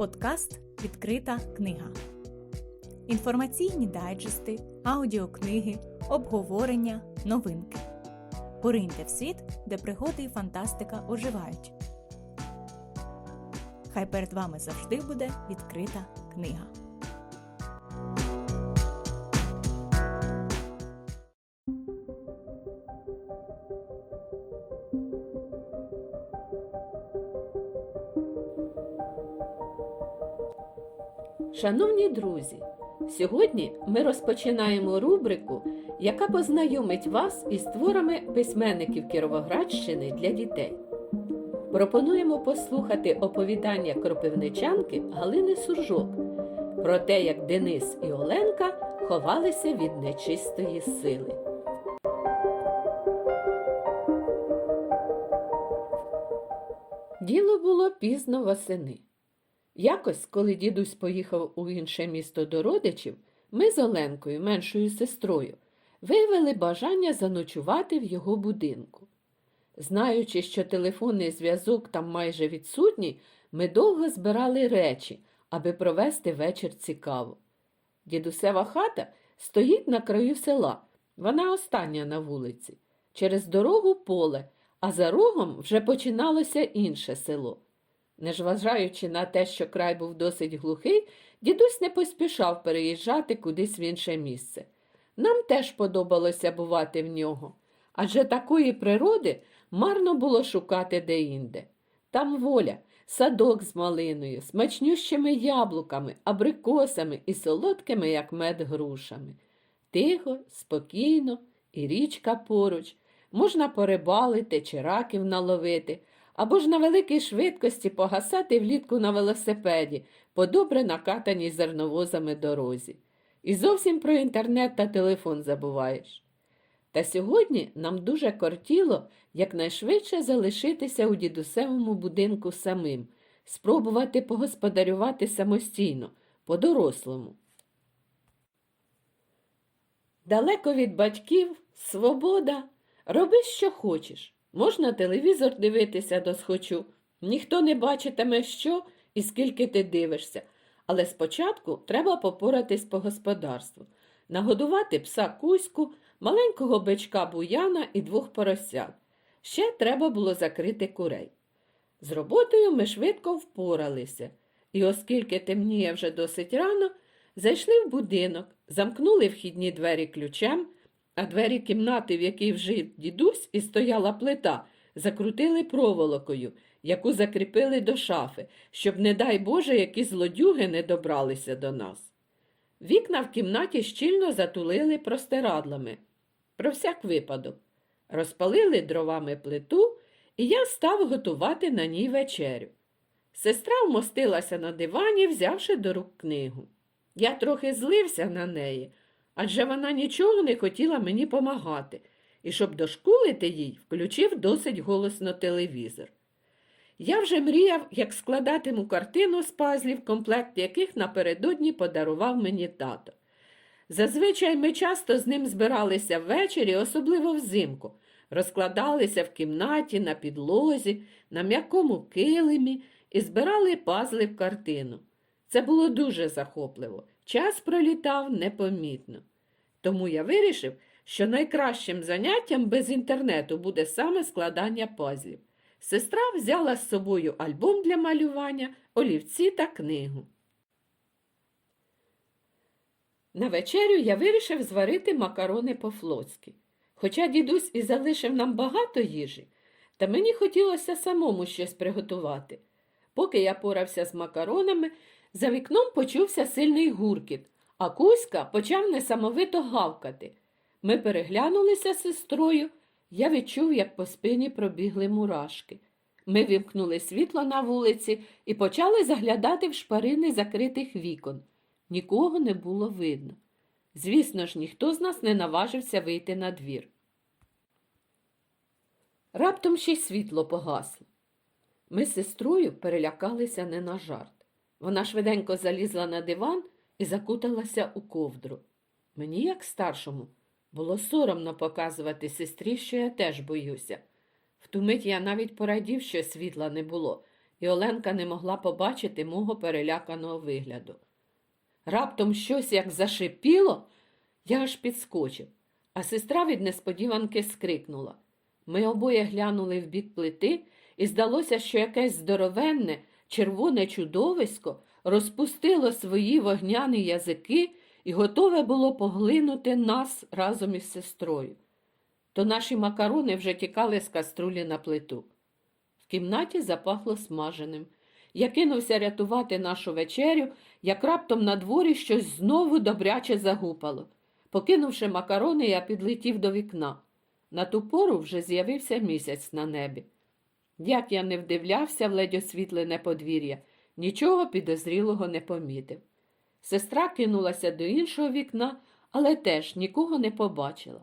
Подкаст Відкрита книга. Інформаційні дайджести, аудіокниги, обговорення, новинки. Пориньте в світ, де пригоди і фантастика оживають. Хай перед вами завжди буде відкрита книга. Шановні друзі, сьогодні ми розпочинаємо рубрику, яка познайомить вас із творами письменників Кіровоградщини для дітей. Пропонуємо послухати оповідання кропивничанки Галини Суржок про те, як Денис і Оленка ховалися від нечистої сили. Діло було пізно восени. Якось, коли дідусь поїхав у інше місто до родичів, ми з Оленкою, меншою сестрою, виявили бажання заночувати в його будинку. Знаючи, що телефонний зв'язок там майже відсутній, ми довго збирали речі, аби провести вечір цікаво. Дідусева хата стоїть на краю села, вона остання на вулиці. Через дорогу поле, а за рогом вже починалося інше село. Незважаючи на те, що край був досить глухий, дідусь не поспішав переїжджати кудись в інше місце. Нам теж подобалося бувати в нього, адже такої природи марно було шукати деінде. Там воля, садок з малиною, смачнющими яблуками, абрикосами і солодкими, як мед, грушами. Тихо, спокійно, і річка поруч, можна порибалити чи раків наловити або ж на великій швидкості погасати влітку на велосипеді по добре накатаній зерновозами дорозі. І зовсім про інтернет та телефон забуваєш. Та сьогодні нам дуже кортіло якнайшвидше залишитися у дідусевому будинку самим, спробувати погосподарювати самостійно, по-дорослому. Далеко від батьків, свобода, роби, що хочеш. Можна телевізор дивитися досхочу. Ніхто не бачитиме, що і скільки ти дивишся. Але спочатку треба попоратись по господарству, нагодувати пса кузьку, маленького бичка буяна і двох поросят. Ще треба було закрити курей. З роботою ми швидко впоралися, і, оскільки темніє вже досить рано, зайшли в будинок, замкнули вхідні двері ключем а двері кімнати, в якій вжив дідусь і стояла плита, закрутили проволокою, яку закріпили до шафи, щоб, не дай Боже, які злодюги не добралися до нас. Вікна в кімнаті щільно затулили простирадлами. Про всяк випадок. Розпалили дровами плиту, і я став готувати на ній вечерю. Сестра вмостилася на дивані, взявши до рук книгу. Я трохи злився на неї, адже вона нічого не хотіла мені помагати, і щоб дошкулити їй, включив досить голосно телевізор. Я вже мріяв, як складатиму картину з пазлів, комплект яких напередодні подарував мені тато. Зазвичай ми часто з ним збиралися ввечері, особливо взимку, розкладалися в кімнаті, на підлозі, на м'якому килимі і збирали пазли в картину. Це було дуже захопливо. Час пролітав непомітно. Тому я вирішив, що найкращим заняттям без інтернету буде саме складання пазлів. Сестра взяла з собою альбом для малювання, олівці та книгу. На вечерю я вирішив зварити макарони по-флотськи. Хоча дідусь і залишив нам багато їжі, та мені хотілося самому щось приготувати. Поки я порався з макаронами, за вікном почувся сильний гуркіт, а Кузька почав несамовито гавкати. Ми переглянулися з сестрою. Я відчув, як по спині пробігли мурашки. Ми вімкнули світло на вулиці і почали заглядати в шпарини закритих вікон. Нікого не було видно. Звісно ж, ніхто з нас не наважився вийти на двір. Раптом ще й світло погасло. Ми з сестрою перелякалися не на жарт. Вона швиденько залізла на диван і закуталася у ковдру. Мені, як старшому, було соромно показувати сестрі, що я теж боюся. В ту мить я навіть порадів, що світла не було, і Оленка не могла побачити мого переляканого вигляду. Раптом щось як зашипіло, я аж підскочив, а сестра від несподіванки скрикнула. Ми обоє глянули в бік плити, і здалося, що якесь здоровенне, червоне чудовисько розпустило свої вогняні язики і готове було поглинути нас разом із сестрою. То наші макарони вже тікали з каструлі на плиту. В кімнаті запахло смаженим. Я кинувся рятувати нашу вечерю, як раптом на дворі щось знову добряче загупало. Покинувши макарони, я підлетів до вікна. На ту пору вже з'явився місяць на небі. Як я не вдивлявся в ледь освітлене подвір'я, нічого підозрілого не помітив. Сестра кинулася до іншого вікна, але теж нікого не побачила.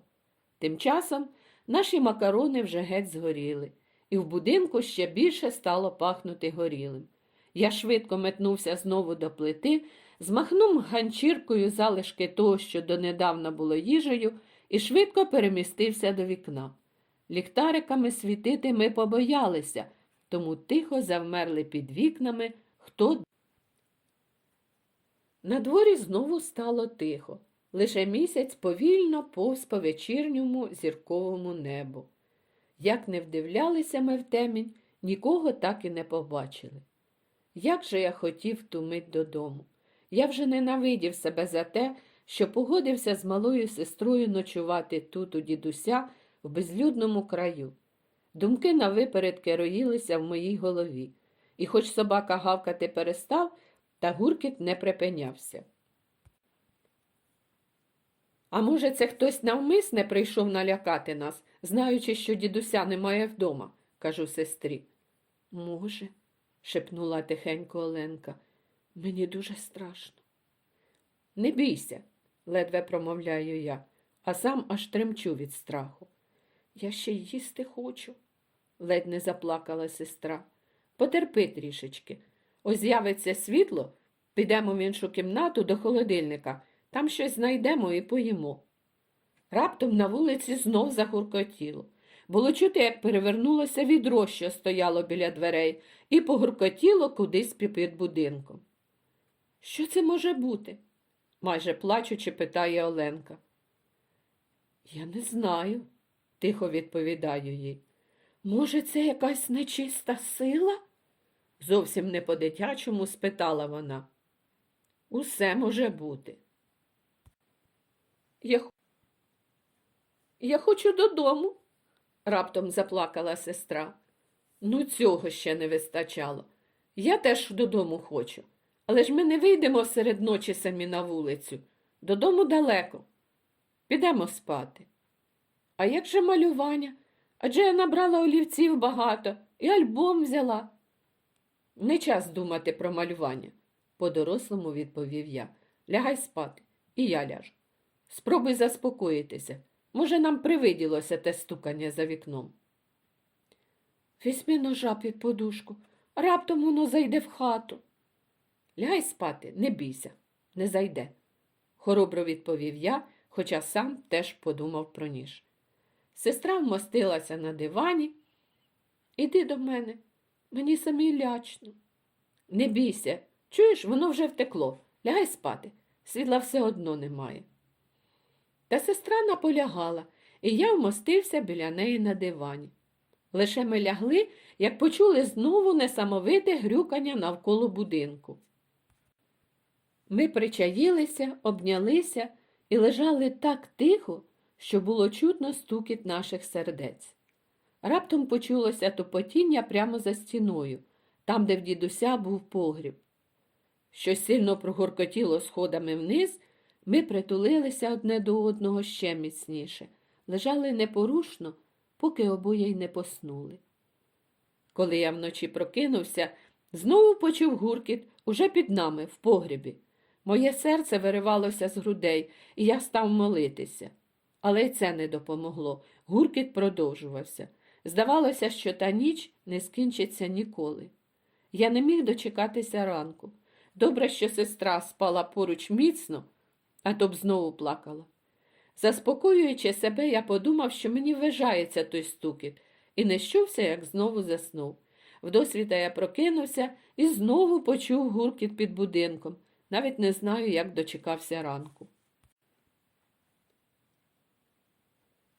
Тим часом наші макарони вже геть згоріли, і в будинку ще більше стало пахнути горілим. Я швидко метнувся знову до плити, змахнув ганчіркою залишки того, що донедавна було їжею, і швидко перемістився до вікна. Ліхтариками світити ми побоялися, тому тихо завмерли під вікнами, хто. На дворі знову стало тихо. Лише місяць повільно повз по вечірньому зірковому небу. Як не вдивлялися ми в темінь, нікого так і не побачили. Як же я хотів ту мить додому. Я вже ненавидів себе за те, що погодився з малою сестрою ночувати тут у дідуся в безлюдному краю. Думки на випередки роїлися в моїй голові, і хоч собака гавкати перестав, та гуркіт не припинявся. А може, це хтось навмисне прийшов налякати нас, знаючи, що дідуся немає вдома, кажу сестрі. Може, шепнула тихенько Оленка, мені дуже страшно. Не бійся, ледве промовляю я, а сам аж тремчу від страху. Я ще їсти хочу, ледь не заплакала сестра. Потерпи трішечки. Ось з'явиться світло, підемо в іншу кімнату до холодильника, там щось знайдемо і поїмо. Раптом на вулиці знов загуркотіло. Було чути, як перевернулося відро, що стояло біля дверей, і погуркотіло кудись під будинком. Що це може бути? майже плачучи, питає Оленка. Я не знаю, тихо відповідаю їй. Може, це якась нечиста сила? Зовсім не по-дитячому спитала вона. Усе може бути. Я, Я хочу додому, раптом заплакала сестра. Ну, цього ще не вистачало. Я теж додому хочу. Але ж ми не вийдемо серед ночі самі на вулицю. Додому далеко. Підемо спати. А як же малювання? Адже я набрала олівців багато і альбом взяла. Не час думати про малювання, по-дорослому відповів я. Лягай спати, і я ляжу. Спробуй заспокоїтися. Може, нам привиділося те стукання за вікном. Візьми ножа під подушку, раптом воно зайде в хату. Лягай спати, не бійся, не зайде, хоробро відповів я, хоча сам теж подумав про ніж. Сестра вмостилася на дивані. Іди до мене, мені самі лячно. Не бійся, чуєш, воно вже втекло. Лягай спати, світла все одно немає. Та сестра наполягала, і я вмостився біля неї на дивані. Лише ми лягли, як почули знову несамовите грюкання навколо будинку. Ми причаїлися, обнялися і лежали так тихо, що було чутно стукіт наших сердець. Раптом почулося тупотіння прямо за стіною, там, де в дідуся був погріб. Щось сильно прогоркотіло сходами вниз, ми притулилися одне до одного ще міцніше, лежали непорушно, поки обоє й не поснули. Коли я вночі прокинувся, знову почув гуркіт уже під нами, в погрібі. Моє серце виривалося з грудей, і я став молитися. Але й це не допомогло. Гуркіт продовжувався. Здавалося, що та ніч не скінчиться ніколи. Я не міг дочекатися ранку. Добре, що сестра спала поруч міцно, а то б знову плакала. Заспокоюючи себе, я подумав, що мені вважається той стукіт, і не щувся, як знову заснув. Вдосвіта я прокинувся і знову почув гуркіт під будинком. Навіть не знаю, як дочекався ранку.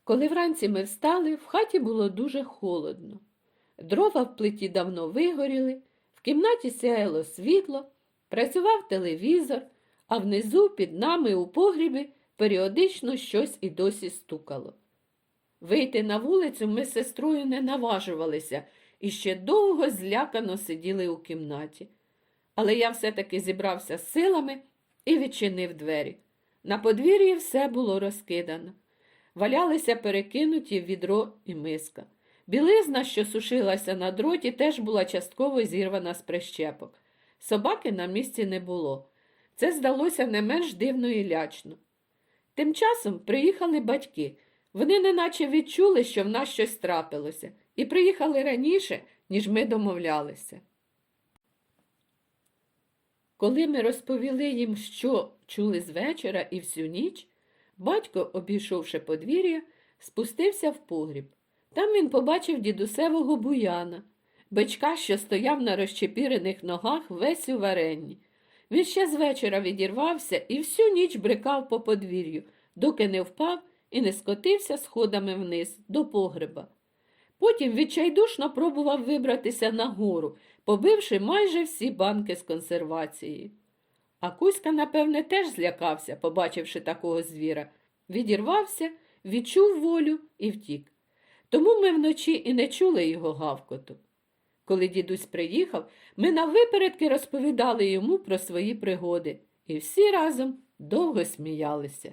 Коли вранці ми встали, в хаті було дуже холодно. Дрова в плиті давно вигоріли, в кімнаті сяяло світло, працював телевізор, а внизу під нами у погрібі періодично щось і досі стукало. Вийти на вулицю ми з сестрою не наважувалися і ще довго злякано сиділи у кімнаті. Але я все-таки зібрався з силами і відчинив двері. На подвір'ї все було розкидано. Валялися перекинуті відро і миска. Білизна, що сушилася на дроті, теж була частково зірвана з прищепок. Собаки на місці не було. Це здалося не менш дивно і лячно. Тим часом приїхали батьки. Вони неначе відчули, що в нас щось трапилося, і приїхали раніше, ніж ми домовлялися. Коли ми розповіли їм, що чули з вечора і всю ніч, батько, обійшовши подвір'я, спустився в погріб. Там він побачив дідусевого буяна, бичка, що стояв на розчепірених ногах весь у варенні. Він ще з вечора відірвався і всю ніч брикав по подвір'ю, доки не впав і не скотився сходами вниз до погреба. Потім відчайдушно пробував вибратися нагору, побивши майже всі банки з консервацією. А Кузька, напевне, теж злякався, побачивши такого звіра, відірвався, відчув волю і втік. Тому ми вночі і не чули його гавкоту. Коли дідусь приїхав, ми навипередки розповідали йому про свої пригоди і всі разом довго сміялися.